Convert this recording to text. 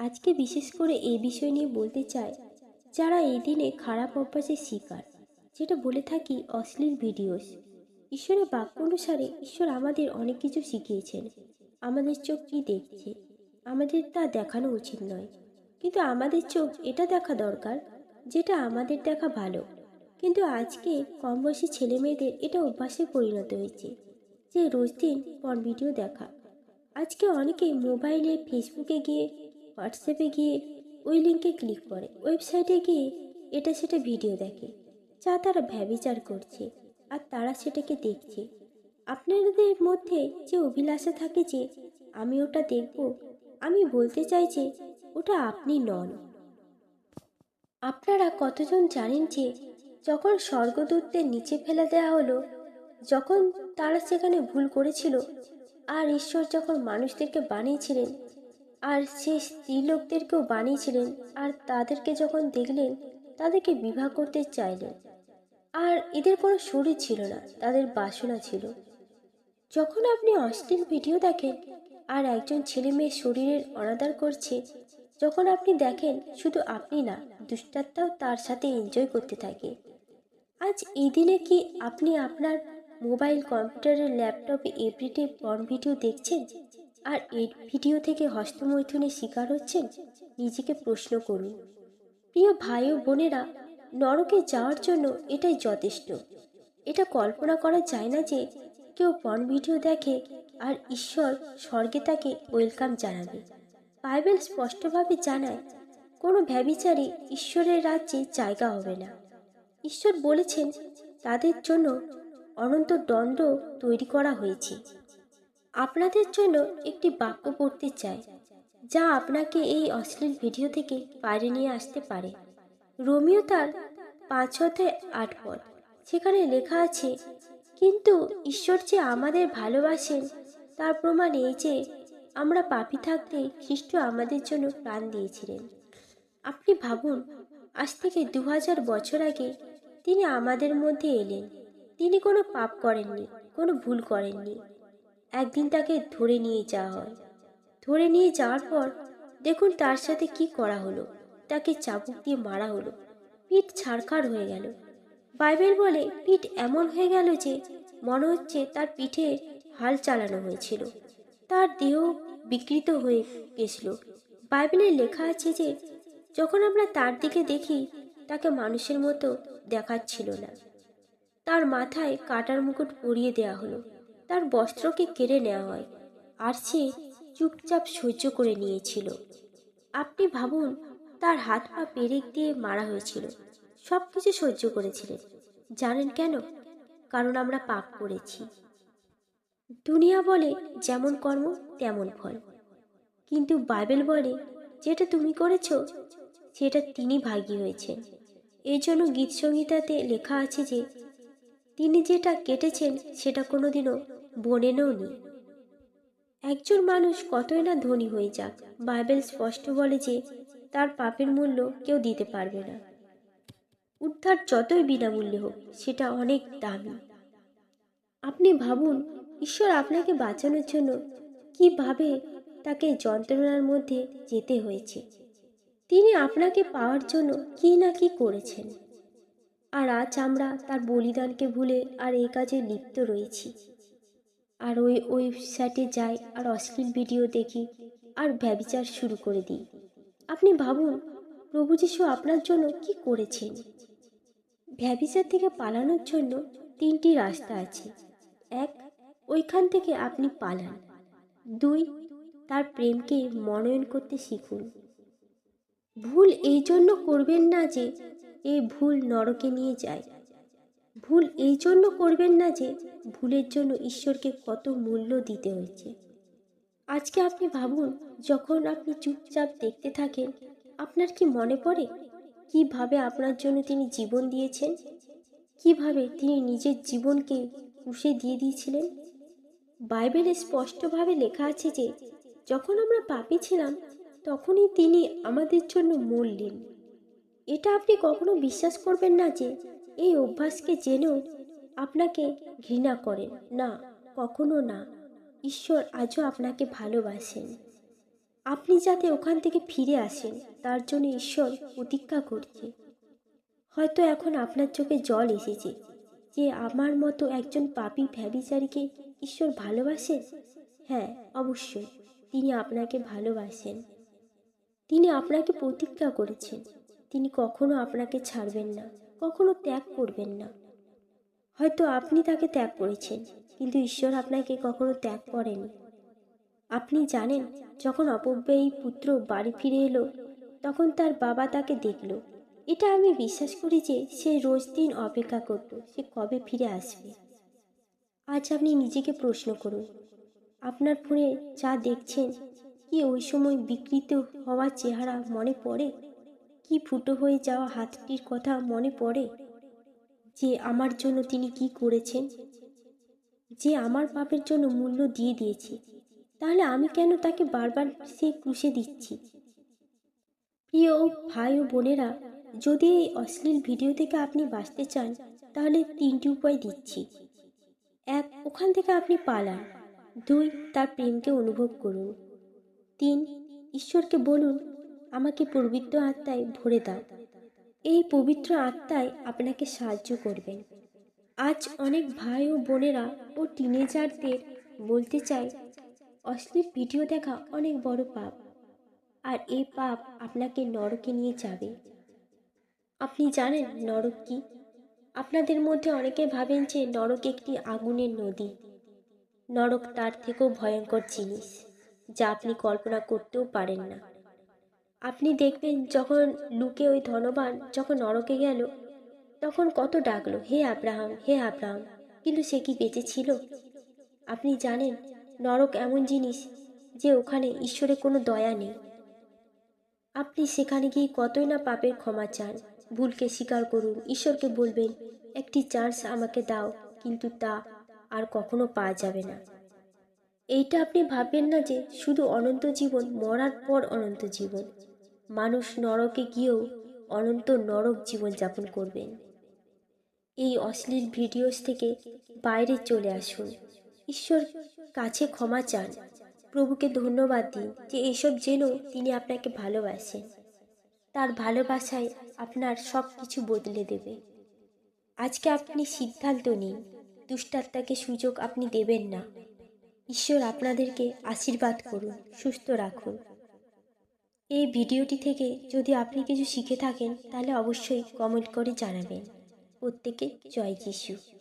আজকে বিশেষ করে এই বিষয় নিয়ে বলতে চাই, যারা এই দিনে খারাপ অভ্যাসের শিকার, যেটা বলে থাকি অশ্লীল ভিডিওস। ঈশ্বরের বাক্য অনুসারে ঈশ্বর আমাদের অনেক কিছু শিখিয়েছেন। আমাদের চোখ কী দেখছে, আমাদের তা দেখানো উচিত নয়। কিন্তু আমাদের চোখ এটা দেখা দরকার, যেটা আমাদের দেখা ভালো। কিন্তু আজকে কম বয়সী ছেলে মেয়েদের এটা অভ্যাসে পরিণত হয়েছে, যে রোজ দিন পর ভিডিও দেখা। আজকে অনেকে মোবাইলে ফেসবুকে গিয়ে হোয়াটসঅ্যাপে গিয়ে ওই লিঙ্কে ক্লিক করে। ওয়েবসাইটে গিয়ে এটা সেটা ভিডিও দেখে, যা তারা ব্যবিচার করছে আর তারা সেটাকে দেখছে। আপনাদের মধ্যে যে অভিলাষা থাকে যে, আমি ওটা দেখব, আমি বলতে চাই যে, ওটা আপনি নন। আপনারা কতজন জানেন যে, যখন স্বর্গদূতদের নিচে ফেলে দেওয়া হলো, যখন তারা সেখানে ভুল করেছিল, আর ঈশ্বর যখন মানুষদেরকে বানিয়েছিলেন আর সে স্ত্রীলোকদেরকেও বানিয়েছিলেন আর তাদেরকে যখন দেখলেন, তাদেরকে বিবাহ করতে চাইলেন। আর এদের কোনো শরীর ছিল না, তাদের বাসনা ছিল। যখন আপনি অশ্লীল ভিডিও দেখেন আর একজন ছেলে মেয়ে শরীরের অনাদার করছে, যখন আপনি দেখেন শুধু আপনি না, দুষ্টাত্মাও তার সাথে এনজয় করতে থাকে। আজ এই দিনে কি আপনি আপনার মোবাইল, কম্পিউটারের ল্যাপটপে এভরিডে পর্ন ভিডিও দেখছেন? আর এই ভিডিও থেকে হস্তমৈথুনের শিকার হচ্ছেন? নিজেকে প্রশ্ন করুন। প্রিয় ভাই ও বোনেরা, নরকে যাওয়ার জন্য এটাই যথেষ্ট। এটা কল্পনা করা যায় না যে কেউ পর্ন ভিডিও দেখে আর ঈশ্বর স্বর্গে তাকে ওয়েলকাম জানাবে। বাইবেল স্পষ্টভাবে জানায়, কোনো ব্যবিচারী ঈশ্বরের রাজ্যে জায়গা হবে না। ঈশ্বর বলেছেন, তাদের জন্য অনন্ত দণ্ড তৈরি করা হয়েছে। আপনাদের জন্য একটি বাক্য পড়তে চাই, যা আপনাকে এই অশ্লীল ভিডিও থেকে বাইরে নিয়ে আসতে পারে। রোমিও তার পাঁচ অধ্যায় আট পদ, সেখানে লেখা আছে, কিন্তু ঈশ্বর যে আমাদের ভালোবাসেন, তার প্রমাণ এই যে, আমরা পাপি থাকতে খ্রিস্ট আমাদের জন্য প্রাণ দিয়েছিলেন। আপনি ভাবুন, আজ থেকে দু হাজার বছর আগে তিনি আমাদের মধ্যে এলেন। তিনি কোনো পাপ করেননি, কোনো ভুল করেননি। একদিন তাকে ধরে নিয়ে যাওয়া হয়। ধরে নিয়ে যাওয়ার পর দেখুন তার সাথে কি করা হলো। তাকে চাবুক দিয়ে মারা হলো। পিঠ ছাড়খাড় হয়ে গেল। বাইবেল বলে পিঠ এমন হয়ে গেল যে মনে হচ্ছে তার পিঠে হাল চালানো হয়েছিল। তার দেহ বিকৃত হয়ে গেছিল। বাইবেলে লেখা আছে যে যখন আমরা তার দিকে দেখি, তাকে মানুষের মতো দেখাচ্ছিল না। তার মাথায় কাটার মুকুট পরিয়ে দেওয়া হলো। তার বস্ত্রকে কেড়ে নেওয়া হয়। আর সে চুপচাপ সহ্য করে নিয়েছিল। আপনি ভাবুন, তার হাত পা পেরেক দিয়ে মারা হয়েছিল। সব কিছু সহ্য করেছিলেন। জানেন কেন? কারণ আমরা পাপ করেছি। দুনিয়া বলে যেমন কর্ম, তেমন ফল। কিন্তু বাইবেল বলে, যেটা তুমি করেছ, সেটা তিনি ভাগী হয়েছেন। এই জন্য গীত সংহিতাতে লেখা আছে যে, তিনি যেটা কেটেছেন, সেটা কোনোদিনও বনেনও নি একজন মানুষ কতই না ধনী হয়ে যাক, বাইবেল স্পষ্ট বলে যে তার পাপের মূল্য কেউ দিতে পারবে না। উদ্ধার যতই বিনামূল্যে হোক, সেটা অনেক দামি। আপনি ভাবুন, ঈশ্বর আপনাকে বাঁচানোর জন্য কীভাবে তাকে যন্ত্রণার মধ্যে যেতে হয়েছে? তিনি আপনাকে পাওয়ার জন্য কি না কি করেছেন? আর আজ আমরা তার বলিদানকে ভুলে আর এই কাজে লিপ্ত রয়েছি। আর ওই ওয়েবসাইটে যাই আর অশ্লীল ভিডিও দেখি আর ব্যবিচার শুরু করে দিই। আপনি ভাবুন, প্রভু যিশু আপনার জন্য কি করেছেন? ব্যবিচার থেকে পালানোর জন্য তিনটি রাস্তা আছে। এক, ওইখান থেকে আপনি পালান। দুই, তার প্রেমকে মনোনয়ন করতে শিখুন। ভুল এই জন্য করবেন না যে, এই ভুল নরকে নিয়ে যায়। ভুল এই জন্য করবেন না যে ভুলের জন্য ঈশ্বরকে কত মূল্য দিতে হয়েছে। আজকে আপনি ভাবুন, যখন আপনি চুপচাপ দেখতে থাকেন, আপনার কি মনে পড়ে? কীভাবে আপনার জন্য তিনি জীবন দিয়েছেন? কীভাবে তিনি নিজের জীবনকে পুষে দিয়ে দিয়েছিলেন? বাইবেলে স্পষ্টভাবে লেখা আছে যে, যখন আমরা পাপি ছিলাম, তখনই তিনি আমাদের জন্য মরলেন এটা আপনি কখনো বিশ্বাস করবেন না যে এই অভ্যাসকে জেনেও আপনাকে ঘৃণা করেন। না, কখনো না। ঈশ্বর আজও আপনাকে ভালোবাসেন। আপনি যাতে ওখান থেকে ফিরে আসেন, তার জন্য ঈশ্বর প্রতীক্ষা করছে। হয়তো এখন আপনার চোখে জল এসেছে যে আমার মতো একজন পাপি ভ্যাবিচারীকে ঈশ্বর ভালোবাসেন হ্যাঁ অবশ্যই। তিনি আপনাকে ভালোবাসেন। তিনি আপনাকে প্রতিজ্ঞা করেছেন। তিনি কখনো আপনাকে ছাড়বেন না। কখনো ত্যাগ করবেন না। হয়তো আপনি তাকে ত্যাগ করেছেন, কিন্তু ঈশ্বর আপনাকে কখনো ত্যাগ করেনি। আপনি জানেন, যখন অপব্যয়ী পুত্র বাড়ি ফিরে এলো, তখন তার বাবা তাকে দেখল। এটা আমি বিশ্বাস করি যে সে রোজ দিন অপেক্ষা করত, সে কবে ফিরে আসবে। আজ আপনি নিজেকে প্রশ্ন করুন, আপনার ফোনে যা দেখছেন, কি ওই সময় বিকৃত হওয়ার চেহারা মনে পড়ে? কি ফুটো হয়ে যাওয়া হাতটির কথা মনে পড়ে? যে আমার জন্য তিনি কি করেছেন? যে আমার পাপের জন্য মূল্য দিয়ে দিয়েছে। তাহলে আমি কেন তাকে বারবার সে ক্রুশে দিচ্ছি? প্রিয় ভাই ও বোনেরা, যদি এই অশ্লীল ভিডিও থেকে আপনি বাঁচতে চান, তাহলে তিনটি উপায় দিচ্ছি। এক, ওখান থেকে আপনি পালান। দুই, তার প্রেমকে অনুভব করুন। তিন, ঈশ্বরকে বলুন আমাকে পবিত্র আত্মায় ভরে দাও। এই পবিত্র আত্মায় আপনাকে সাহায্য করবেন। আজ অনেক ভাই ও বোনেরা ও টিনেজারদের বলতে চাই অশ্লীল ভিডিও দেখা অনেক বড় পাপ। আর এই পাপ আপনাকে নরকে নিয়ে যাবে। আপনি জানেন নরক কি? আপনাদের মধ্যে অনেকে ভাবেন যে নরক একটি আগুনের নদী। নরক তার থেকেও ভয়ঙ্কর জিনিস, যা আপনি কল্পনা করতেও পারেন না। আপনি দেখবেন যখন লুকে ওই ধনবান যখন নরকে গেল, তখন কত ডাকলো, হে আব্রাহাম হে আব্রাহাম, কিন্তু সে কি বেঁচে ছিল? আপনি জানেন, নরক এমন জিনিস যে ওখানে ঈশ্বরের কোনো দয়া নেই। আপনি সেখানে গিয়ে কতই না পাপের ক্ষমা চান। ভুলকে স্বীকার করুন, ঈশ্বরকে বলবেন, একটি চান্স আমাকে দাও, কিন্তু তা আর কখনো পাওয়া যাবে না। এইটা আপনি ভাববেন না যে শুধু অনন্ত জীবন, মরার পর অনন্ত জীবন। মানুষ নরকে গিয়েও অনন্ত নরক জীবন যাপন করবেন এই অশ্লীল ভিডিওস থেকে বাইরে চলে আসুন। ঈশ্বর কাছে ক্ষমা চান। প্রভুকে ধন্যবাদ দিন যে এসব জেনেও তিনি আপনাকে ভালোবাসেন তার ভালোবাসায় আপনার সব কিছু বদলে দেবে। আজকে আপনি সিদ্ধান্ত নিন, দুষ্টাত্মাকে সুযোগ আপনি দেবেন না। ঈশ্বর আপনাদেরকে আশীর্বাদ করুন, সুস্থ রাখুন। এই ভিডিওটি থেকে যদি আপনি কিছু শিখে থাকেন, তাহলে অবশ্যই কমেন্ট করে জানাবেন। প্রত্যেকে জয় যিশু।